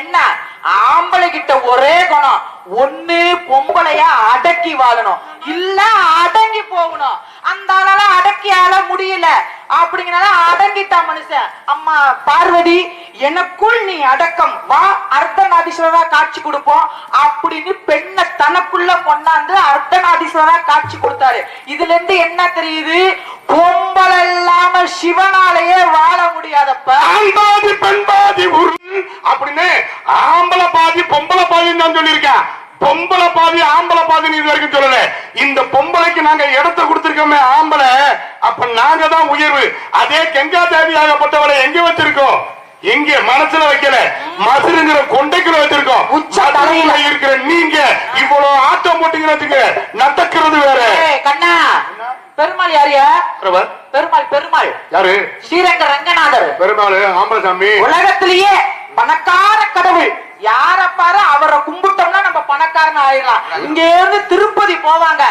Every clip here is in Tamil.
என்ன? ஆம்பளை கிட்ட ஒரே குணம் ஒண்ணு பொம்பளையா அடக்கி வாழணும். இல்ல அடங்கி போகணும். அந்த ஆளால அடக்கியால முடியல. அப்படிங்கறத அடங்கிட்டா மனுஷன். அம்மா பார்வதி எனக்குள் நீ அடக்கம். வா அர்த்தநாதீஸ்வரரா காட்சி கொடுப்போம். அப்படின்னு பெண்ணை தனக்குள்ள கொண்டாந்து அர்த்தநாதீஸ்வரரா காட்சி கொடுத்தாரு. இதுல இருந்து என்ன தெரியுது? பொம்பளை இல்லாம சிவனாலேயே வாழ முடியாதப்ப ஆண்பாதி பாதி பெண் பாதி அப்படின்னு ஆம்பளை பாதி பொம்பளை பாதின்னு தான் சொல்லியிருக்கேன் பொம்பளை பாதி ஆம்பளை பாதி இது வரைக்கும் சொல்லல. இந்த பொம்பளைக்கு நாங்க இடத்த கொடுத்திருக்கோமே ஆம்பளை. அப்ப நாங்க தான் உயர்வு. அதே கெங்கா தேவி ஆகப்பட்டவரை எங்க வச்சிருக்கோம்? எங்க மனசுல வைக்கல? மசுருங்கிற கொண்டைக்குள்ள வச்சிருக்கோம். உச்ச தலையில. இருக்கிற நீங்க இவ்வளவு ஆட்டம் போட்டீங்கன்னு நடக்கிறது வேற. கண்ணா. பெருமாள் யாரியா பெருமாள் பெருமாள். யாரு? ஸ்ரீரங்க ரங்கநாதர். பெருமாள் ஆம்பளை சாமி உலகத்திலேயே பணக்கார கடவுள். யார பாரு அவரை கும்பிட்டோம்னா நம்ம பணக்காரன் ஆயிடலாம். இங்க இருந்து திருப்பதி போவாங்க.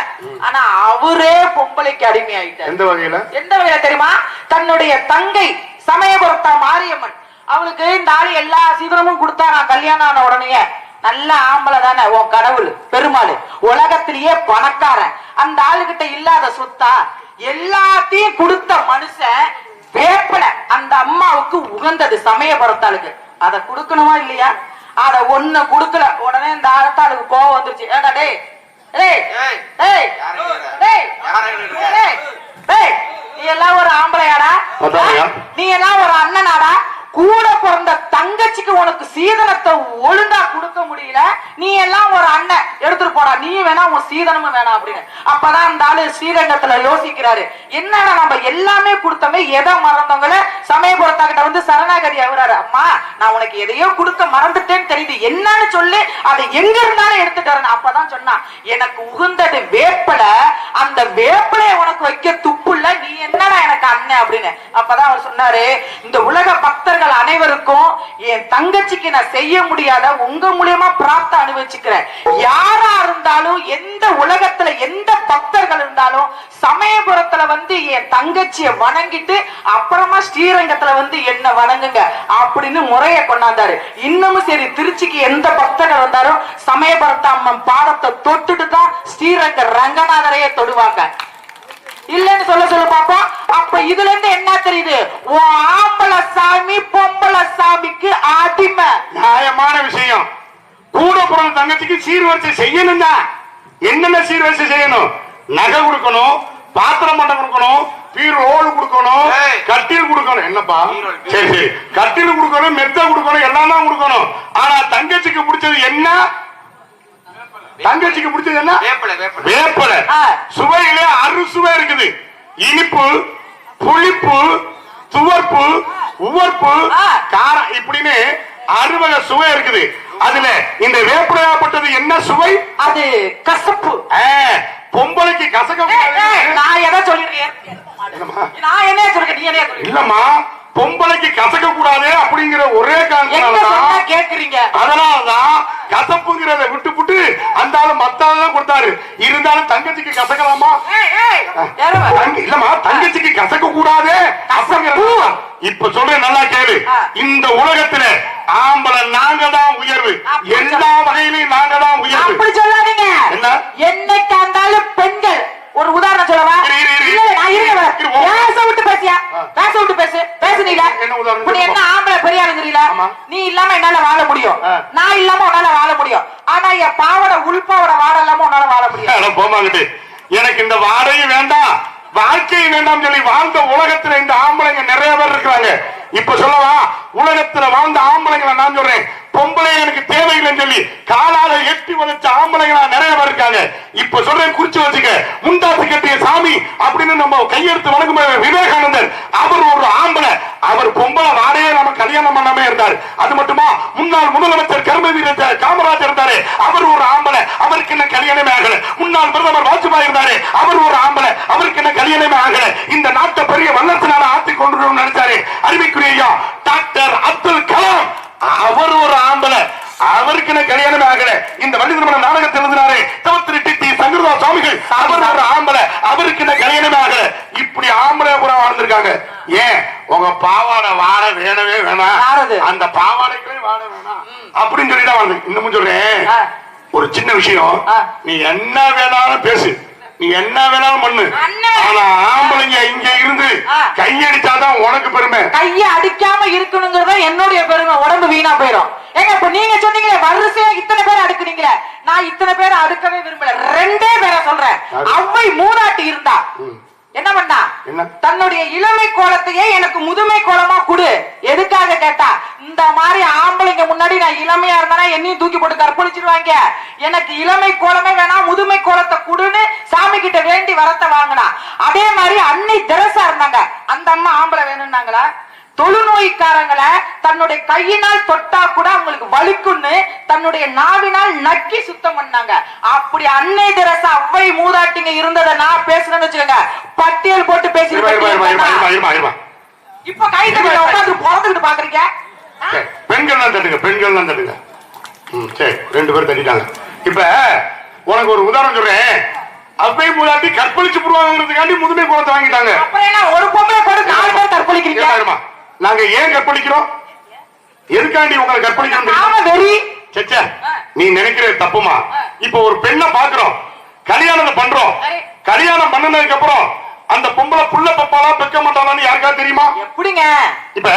ஆனா அவரே பொம்பளைக்கு அடிமை ஆயிட்டார் எந்த வகையில? எந்த வகையில தெரியுமா? தன்னுடைய தங்கை சமயபுரத்தா மாரியம்மன். அவளுக்கு இந்த ஆளு எல்லா சீதனமும் கொடுத்தாராம் கல்யாணம் ஆன உடனே நல்ல ஆம்பளை தானே உன் கடவுள் பெருமாள். உலகத்திலேயே பணக்காரன். அந்த ஆளுகிட்ட இல்லாத சொத்தா? எல்லாத்தையும் கொடுத்த மனுஷன் வேப்பல. அந்த அம்மாவுக்கு உகந்தது சமயபுரத்தாளுக்கு அதை கொடுக்கணுமா இல்லையா? அத ஒண்ணு கொடுக்கல. உடனே இந்த ஆழத்தாளுக்கு கோவம் வந்துருச்சு. ஏடா டேய்? டேய்? ஏய். டேய்? டேய்? யாரை இருக்க? டேய்? டேய்? நீ எல்லாம் ஒரு ஆம்பளையாடா. நீ எல்லாம் ஒரு அண்ணனாடா? கூட பிறந்த தங்கச்சிக்கு உனக்கு சீதனத்தை ஒழுங்கா கொடுக்க முடியல. நீ எல்லாம் ஒரு அண்ணன். எடுத்துட்டு போடா. நீ வேணா உன் சீதனமும் வேணாம் அப்படின்னு. அப்பதான் அந்த ஆளு ஸ்ரீரங்கத்துல யோசிக்கிறாரு. என்னடா நம்ம எல்லாமே கொடுத்தோமே எதை மறந்தவங்கள? சமயபுரத்தாக்கிட்ட வந்து சரணாகதி ஆகுறாரு. அம்மா நான் உனக்கு எதையோ கொடுக்க மறந்துட்டேன்னு தெரியுது. என்னன்னு சொல்லு. அதை எங்க இருந்தாலும் எடுத்துட்டு வரேன் அப்பதான் சொன்னான் எனக்கு உகுந்தது வேப்பலை. அந்த வேப்பலையை உனக்கு வைக்க துப்பு இல்ல நீ என்னடா எனக்கு அண்ணன் அப்படின்னு. அப்பதான் அவர் சொன்னாரு இந்த உலக பக்தர்கள் அனைவருக்கும் என் தங்கச்சிக்கு நான் செய்ய முடியாத உங்க மூலியமா பிராப்த அனுபவிச்சுக்கிறேன். யாரா இருந்தாலும் எந்த உலகத்துல எந்த பக்தர்கள் இருந்தாலும் சமயபுரத்துல வந்து என் தங்கச்சிய வணங்கிட்டு அப்புறமா ஸ்ரீரங்கத்துல வந்து என்ன வணங்குங்க அப்படின்னு முறைய கொண்டாந்தாரு. இன்னமும் சரி திருச்சிக்கு எந்த பக்தர்கள் வந்தாலும் சமயபுரத்த அம்மன் பாதத்தை தொட்டுட்டு தான் ஸ்ரீரங்க ரங்கநாதரையே தொடுவாங்க. இல்லன்னு சொல்ல சொல்ல பாப்போம் அப்ப இதுல இருந்து என்ன தெரியுது? ஆம்பளை சாமி பொம்பளை சாமிக்கு அடிமை. நியாயமான விஷயம். கூட பிறந்த தங்கச்சிக்கு சீர்வரிசை செய்யணும் தான் என்னென்ன சீர்வரிசை செய்யணும்? நகை கொடுக்கணும் பாத்திரம் மண்டம் கொடுக்கணும் பீரோல் கொடுக்கணும் ஏய். கட்டில் கொடுக்கணும். என்னப்பா? சரி. கட்டில் கொடுக்கணும் மெத்த கொடுக்கணும் எல்லாம் தான் கொடுக்கணும். ஆனா தங்கச்சிக்கு பிடிச்சது என்ன? தங்கச்சிக்கு பிடிச்சது என்ன? வேப்பிலை வேப்பிலை. வேப்பலை. ஆ. சுவையிலே அறுசுவை இருக்குது. இனிப்பு புளிப்பு துவர்ப்பு உவர்ப்பு. காரம் இப்படின்னு அறுவகை சுவை இருக்குது. அதுல இந்த வேப்பிலையாப்பட்டது என்ன சுவை? அது கசப்பு. ஆ, பொம்பளைக்கு கசக்க. நான் எதை சொல்லிருக்கேன்? நான் என்ன சொல்றேன் நீ என்ன இல்லம்மா பொம்பளைக்கு கசக்க கூடாது அப்படிங்கிற ஒரே காரணத்தினாலதான் கேக்குறீங்க? அதனாலதான் கசப்புங்கிறத விட்டு புட்டு அந்த ஆளு மத்த ஆளு கொடுத்தாரு. இருந்தாலும் தங்கச்சிக்கு கசக்கலாமா? இல்லம்மா தங்கச்சிக்கு கசக்க கூடாது இப்ப சொல்றேன் நல்லா கேளு. இந்த உலகத்துல ஆம்பளை நாங்க தான் உயர்வு எல்லா வகையிலும் நாங்க தான் உயர்வு. அப்படி சொல்லாதீங்க. என்ன? என்னைக்கு இருந்தாலும் பெண்கள். ஒரு உதாரணம் சொல்லவா. இல்ல நான் இரு, இருக்கேன் இரு, ஓ. பேச விட்டு பேசியா. பேச விட்டு பேசு. பேசுனீல என்ன உதாரணம் என்ன. ஆம்பளை ஆமா. நீ இல்லாம என்னால வாழ முடியும். நான் இல்லாம உன்னால வாழ முடியும். ஆனா என் பாவோட உள்பாவோட வாட இல்லாம உன்னால வாழ முடியும் போமாங்கிட்டு எனக்கு இந்த வாடையும் வேண்டாம். வாழ்க்கையும் வேண்டாம் சொல்லி வாழ்ந்த உலகத்துல இந்த ஆம்பளைங்க நிறைய பேர் இருக்கிறாங்க. இப்ப சொல்லவா? உலகத்துல வாழ்ந்த ஆம்பளைங்களை நான் சொல்றேன். பொம்பளை எனக்கு தேவையில்லைன்னு சொல்லி காலால எட்டி வளைச்ச ஆம்பளைங்களா நிறைய பேர் இருக்காங்க. இப்ப சொல்றேன் குறிச்சு வச்சுக்க. முண்டாசு கட்டிய சாமி அப்படின்னு நம்ம கையெடுத்து வணங்கும் விவேகானந்தர் அவர் ஒரு ஆம்பளை. அவர் பொம்பளை வாடையே நம்ம கல்யாணம் பண்ணாமே இருந்தார். அது மட்டுமா? முன்னாள் முதலமைச்சர் கரும வீரர் காமராஜர் இருந்தாரு. அவர் ஒரு ஆம்பளை அவருக்கு என்ன கல்யாணமே ஆகல. முன்னாள் பிரதமர் வாஜ்பாய் இருந்தாரு. அவர் ஒரு ஆம்பளை அவருக்கு என்ன கல்யாணமே ஆகல. இந்த நாட்டை பெரிய வல்லத்தினால ஆத்தி கொண்டு நினைச்சாரு. அறிவிக்குரிய டாக்டர் அப்துல் கலாம். அவர் ஒரு ஆம்பளை அவருக்கு என்ன கல்யாணமே ஆகல. இந்த வள்ளி திருமண நாடகத்தில் இருந்தாரு தவத்திரி டிட்டி சங்கர்தா சுவாமிகள். அவர் ஒரு ஆம்பளை அவருக்கு என்ன கல்யாணமே ஆகல. இப்படி ஆம்பளை கூட வாழ்ந்திருக்காங்க. ஏன்? உங்க பாவாடை வாழ வேணவே வேணாம்? அந்த பாவாடைக்குள்ளே வாழ வேணாம் அப்படின்னு சொல்லி தான் வந்து இன்னமும் சொல்றேன். ஒரு சின்ன விஷயம். நீ என்ன வேணாலும் பேசு நீ என்ன வேணாலும் பண்ணு. ஆனா ஆம்பளைங்க இங்க இருந்து. கையடிச்சாதான் உனக்கு பெருமை கைய அடிக்காம இருக்கணுங்கிறத என்னுடைய பெருமை உடம்பு வீணா போயிடும் ஏங்க இப்ப நீங்க சொன்னீங்களே வரிசையா இத்தனை பேர் அடுக்குனீங்களே நான் இத்தனை பேர் அடுக்கவே விரும்பல ரெண்டே பேரை சொல்றேன் யாரு? அவ்வை மூதாட்டி இருந்தா. என்ன பண்ணா? தன்னுடைய இளமை கோலத்தையே எனக்கு முதுமை கோலமா குடு. எதுக்காக கேட்டா இந்த மாதிரி ஆம்பளைங்க முன்னாடி நான் இளமையா இருந்தானா என்னையும் தூக்கி போட்டு கற்பழிச்சிருவாங்க. எனக்கு இளமை கோலமே வேணாம் முதுமை கோலத்தை குடுன்னு சாமி கிட்ட வேண்டி வரத்தை வாங்கினா. அதே மாதிரி அன்னை தெரசா இருந்தாங்க. அந்த அம்மா ஆம்பளை வேணும்னாங்களா? தொழுநோய்க்காரங்களை தன்னுடைய கையினால் தொட்டா கூட அவங்களுக்கு வலிக்குன்னு தன்னுடைய நாவினால் நக்கி சுத்தம் பண்ணாங்க. அப்படி அன்னை தெரசா அவ்வை மூதாட்டிங்க இருந்ததை நான் பேசுறேன்னு வச்சுக்கோங்க. பட்டியல் போட்டு பேசி இருமா, இருமா, இருமா, இருமா, இருமா, இருமா, இருமா. இப்ப கை தட்டி உட்காந்து பிறந்துட்டு பாக்குறீங்க சரி, பெண்கள் தான் தட்டுங்க பெண்கள் தான் தட்டுங்க ம், சரி ரெண்டு பேரும் தட்டிட்டாங்க. இப்ப உனக்கு ஒரு உதாரணம் சொல்றேன். அவ்வை மூதாட்டி கற்பழிச்சு போடுவாங்கிறதுக்காண்டி முதுமை குளத்தை வாங்கிட்டாங்க. ஒரு பொம்பளை போட்டு நாலு பேர் கற்பழிக்கிறீங்க. நாங்க ஏன் கற்பழிக்கிறோம்? எதுக்காண்டி உங்களை கற்பழிக்கிறோம் சச்சா நீ நினைக்கிறது தப்புமா? இப்ப ஒரு பெண்ணை பாக்குறோம் கல்யாணம் பண்றோம். கல்யாணம் பண்ணதுக்கு அப்புறம் அந்த பொம்பளை புள்ள பப்பாலா பெக்க மாட்டாளான்னு யாருக்கா தெரியுமா? எப்படிங்க? இப்ப.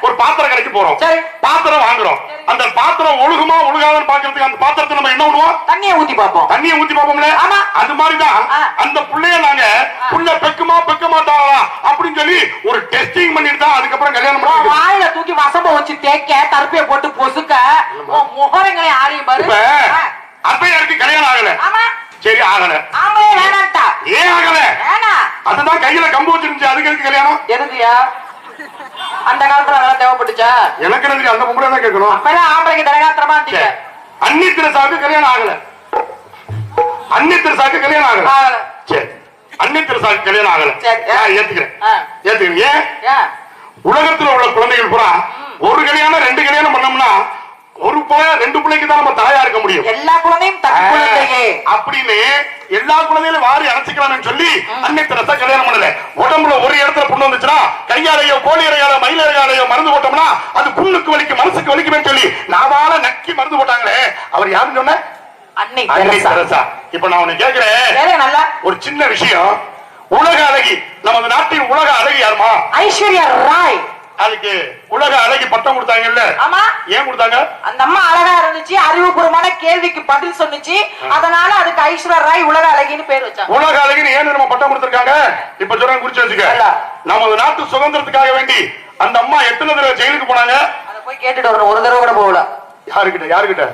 ஒரு பாத்திர கடைக்கு போறோம். சரி. பாத்திரம் வாங்குறோம். அந்த பாத்திரம் ஒழுகுமா ஒழுகாதுன்னு பாக்குறதுக்கு அந்த பாத்திரத்தை நம்ம என்ன பண்ணுவோம்? தண்ணியை ஊத்தி பார்ப்போம். தண்ணியை ஊத்தி பார்ப்போம்ல? ஆமா. அது மாதிரிதான். அந்த புள்ளைய நாங்க புள்ள பெக்குமா பெக்க மாட்டாங்களா அப்படின்னு சொல்லி ஒரு டெஸ்டிங் பண்ணிட்டு தான் அதுக்கப்புறம் கல்யாணம் பண்ணுவோம் வாயில தூக்கி வசம்ப வச்சு தேய்க்க தருப்பைய போட்டு பொசுக்க. முகரங்களை ஆளையும் பாரு. இப்ப ஆ. அப்பையாருக்கு கல்யாணம் ஆகல. ஆமா. சரி ஆகல. ஆம்பளே வேணான்ட்டா. ஏன் ஆகல? வேணாம். அதுதான் கையில கம்பு வச்சிருந்துச்சு. அதுக்கு எதுக்கு கல்யாணம்? எதுக்குயா அந்த காலத்துல அதெல்லாம் தேவைப்பட்டுச்சா? எனக்கு தெரியும் அந்த பொம்பளை தான் கேட்கணும். அப்பெல்லாம் ஆம்பளைங்க தரகாத்திரமா இருந்தீங்க? சரி. அன்னி திருசாக்கு கல்யாணம் ஆகல. அன்னி திருசாக்கு கல்யாணம் ஆகல. சரி. அன்னி திருசாக்கு கல்யாணம் ஆகல. ஏத்துக்கிறேன். ஏத்துக்கிறேன். ஏன்? உலகத்துல உள்ள குழந்தைகள் பூரா ஒரு கல்யாணம் ரெண்டு கல்யாணம் பண்ணோம்னா ஒரு பிள்ளை ரெண்டு பிள்ளைக்கு தான் நம்ம தாயா இருக்க முடியும். எல்லா குழந்தையும் குழந்தையே. அப்படின்னு எல்லா குழந்தைகளும் வாரி அணைச்சிக்கலாம்னு சொல்லி அன்னை தெரசா கல்யாணம் பண்ணல. உடம்புல ஒரு இடத்துல புண்ணு வந்துச்சுன்னா கையாலையோ கோழி இறையாலோ மயில் இறையாலையோ மருந்து போட்டோம்னா அது புண்ணுக்கு வலிக்கும் மனசுக்கு வலிக்குமே சொல்லி நாவால நக்கி மருந்து போட்டாங்களே. அவர் யாருன்னு சொன்ன அன்னை தெரசா. இப்ப நான் உனக்கு நல்லா ஒரு சின்ன விஷயம். உலக அழகி நமது நாட்டின் உலக அழகி யாருமா? ஐஸ்வர்யா ராய். அதுக்கு உலக அழகி பட்டம் கொடுத்தாங்கல்ல? ஆமா. ஏன் கொடுத்தாங்க? அந்த அம்மா அழகா இருந்துச்சு அறிவுபூர்வமான கேள்விக்கு பதில் சொன்னுச்சு. அதனால அதுக்கு ஐஸ்வர்யா ராய் உலக அழகின்னு பேர் வச்சாங்க. உலக அழகின்னு ஏன் நம்ம பட்டம் கொடுத்திருக்காங்க? இப்ப சொல்றேன் குறிச்சு வச்சுக்க. நமது நாட்டு சுதந்திரத்துக்காக வேண்டி அந்த அம்மா எத்தனை தடவை ஜெயிலுக்கு போனாங்க? அதை போய் கேட்டுட்டு வரணும் ஒரு தடவை கூட போகல. யாருக்கிட்ட யாருக்கிட்ட?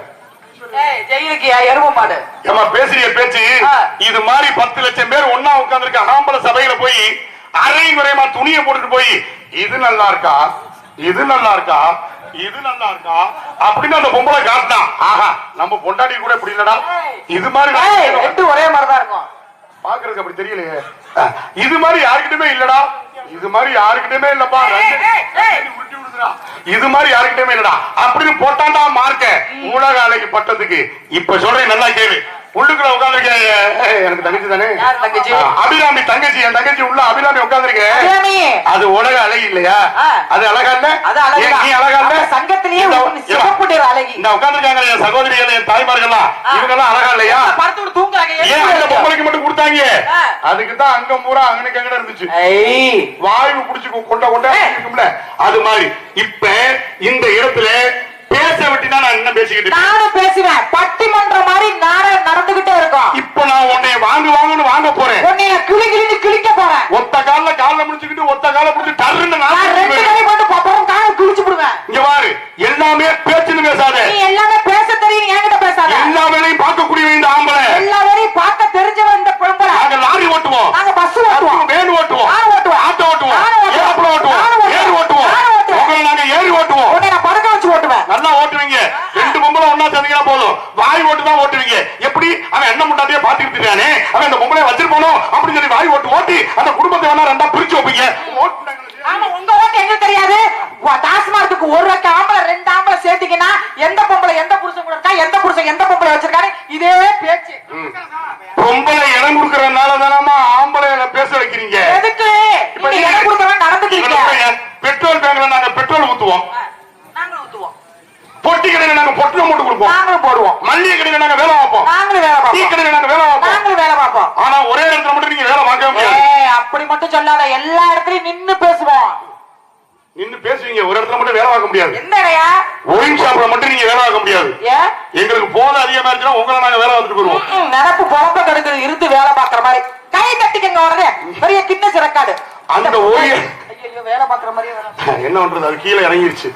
ஜெயிலுக்கு எரும மாடு. ஏமா பேசுறிய பேச்சு. இது மாதிரி பத்து லட்சம் பேர் ஒன்னா உட்கார்ந்திருக்க ஆம்பளை சபையில போய் அரை குறையமா துணியை போட்டுட்டு போய் இது நல்லா இருக்கா? இது நல்லா இருக்கா? இது நல்லா இருக்கா? அப்படின்னு அந்த பொம்பளை காட்டினா ஆஹா நம்ம பொண்டாடி கூட இப்படி இல்லடா. இது மாதிரி. ரெண்டும் ஒரே மாதிரி தான் இருக்கும். பாக்குறதுக்கு அப்படி தெரியலையே. இது மாதிரி யாருக்கிட்டயுமே இல்லடா. இது மாதிரி யாருக்கிட்டயுமே இல்லப்பா. இது மாதிரி யாருக்கிட்டயுமே இல்லடா. அப்படின்னு போட்டாண்டா மார்க்க. உலக அழகி பட்டத்துக்கு. இப்ப சொல்றேன் நல்லா கேளு. உள்ளுக்குள்ள உட்காந்துருக்க எனக்கு தங்கச்சி தானே? அபிராமி தங்கச்சி என் தங்கச்சி உள்ள அபிராமி உட்காந்துருக்க அபிராமி. அது உலக அழகி இல்லையா. அது அழகா இல்ல? நீ அழகா இல்ல? சங்கத்திலேயே அழகி. இந்த உட்காந்துருக்காங்க என் சகோதரிகள் என் தாய்மார்கள்லாம். ஆ. இவங்க எல்லாம் அழகா இல்லையா? படுத்துட்டு தூங்குறாங்க. ஏன்? பொம்பளைக்கு மட்டும் கொடுத்தாங்க. அதுக்கு தான் அங்கம் பூரா அங்கனுக்கு அங்கன இருந்துச்சு. வாய்வு புடிச்சு கொண்ட கொண்ட. இருக்கும்ல. அது மாதிரி. இப்ப இந்த இடத்துல பேச விட்டுனா நான் என்ன பேசிக்கிட்டு? நானும் பேசுவேன். பட்டிமன்றம் மாதிரி நாடகம் நடந்துகிட்டே இருக்கும். இப்ப நான் உன்னை வாங்கு வாங்குன்னு வாங்க போறேன். உன்னை நான் கிளி ஓட்டு தான் ஓட்டுவீங்க? எப்படி? அவன் என்ன முட்டாட்டியே பாத்துக்கிட்டு இருக்கானே. அவன் இந்த பொம்பளை வச்சிருப்பானோ அப்படின்னு சொல்லி வாய் ஓட்டு ஓட்டி அந்த குடும்பத்தை வேணா ரெண்டா பிரிச்சு வைப்பீங்க. ஆமா உங்க ஓட்டு எங்களுக்கு தெரியாது. டாஸ்மார்க்கு ஒரு ஆம்பளை ரெண்டு ஆம்பளை சேர்த்தீங்கன்னா எந்த பொம்பளை எந்த புருஷன் கூட இருக்கா? எந்த புருஷன் எந்த பொம்பளை வச்சிருக்காரு? இதே பேச்சு. பொம்பளை இடம் கொடுக்கறதுனால தானமா ஆம்பளை பேச வைக்கிறீங்க எதுக்கு இப்ப நீங்க நீங்க- இடம் கொடுத்தவன் நடந்துக்கிறீங்க இவனை பாருங்க, பெட்ரோல் பேங்க்ல நாங்க பெட்ரோல் ஊத்துவோம் நாங்களும் ஊத்துவோம் பொட்டி கடையில நாங்க நாங்க பொட்டலம் போட்டு கொடுப்போம் நாங்களும் போடுவோம். மல்லிகை கடையில நாங்க வேலை பார்ப்போம். நாங்களும் வேலை டீ பார்ப்போம் கடையில நாங்க வேலை பார்ப்போம். நாங்களும் வேலை பார்ப்போம். ஆனா ஒரே இடத்துல மட்டும் நீங்க வேலை முடியாது. ஏய் அப்படி மட்டும் சொல்லாத. எல்லா இடத்துலயும் நின்னு பேசுவோம். நின்னு பேசுவீங்க. ஒரு இடத்துல மட்டும் வேலை பார்க்க முடியாது. என்னடையா ஒயின் ஷாப்ல மட்டும் நீங்க வேலை பார்க்க முடியாது. எங்களுக்கு போதை அதிகமா இருந்துச்சுன்னா உங்களை நாங்க வேலை பார்த்துட்டு போயிருவோம் ம்ம், நினப்பு பொழப்ப கெடுக்குது இருந்து வேலை பாக்குற மாதிரி. கை தட்டிக்கங்க உடனே. பெரிய கிண்ண சிறக்காடு. அந்த ஐயோ வேலை பாக்குற மாதிரியே வேலை. என்ன பண்றது? அது கீழே இறங்கிருச்சு.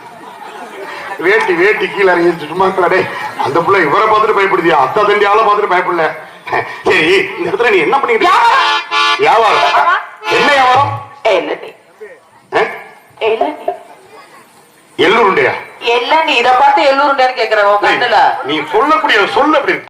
வேட்டி வேட்டி கீழே இறங்கிருச்சு. சும்மா கடை அந்த புள்ள இவரை பார்த்துட்டு பயப்படுதியா? அத்தா தண்டி ஆளை பார்த்துட்டு பயப்படல. சரி இந்த இடத்துல நீ என்ன பண்ணிக்கிட்டு? வியாபாரம். என்ன வியாபாரம்? எள்ளுருண்டையா இல்ல நீ இத பார்த்து எல்லூருண்டேன்னு கேக்குற உன் கண்ணுல. நீ சொல்லக்கூடிய சொல்ல அப்படி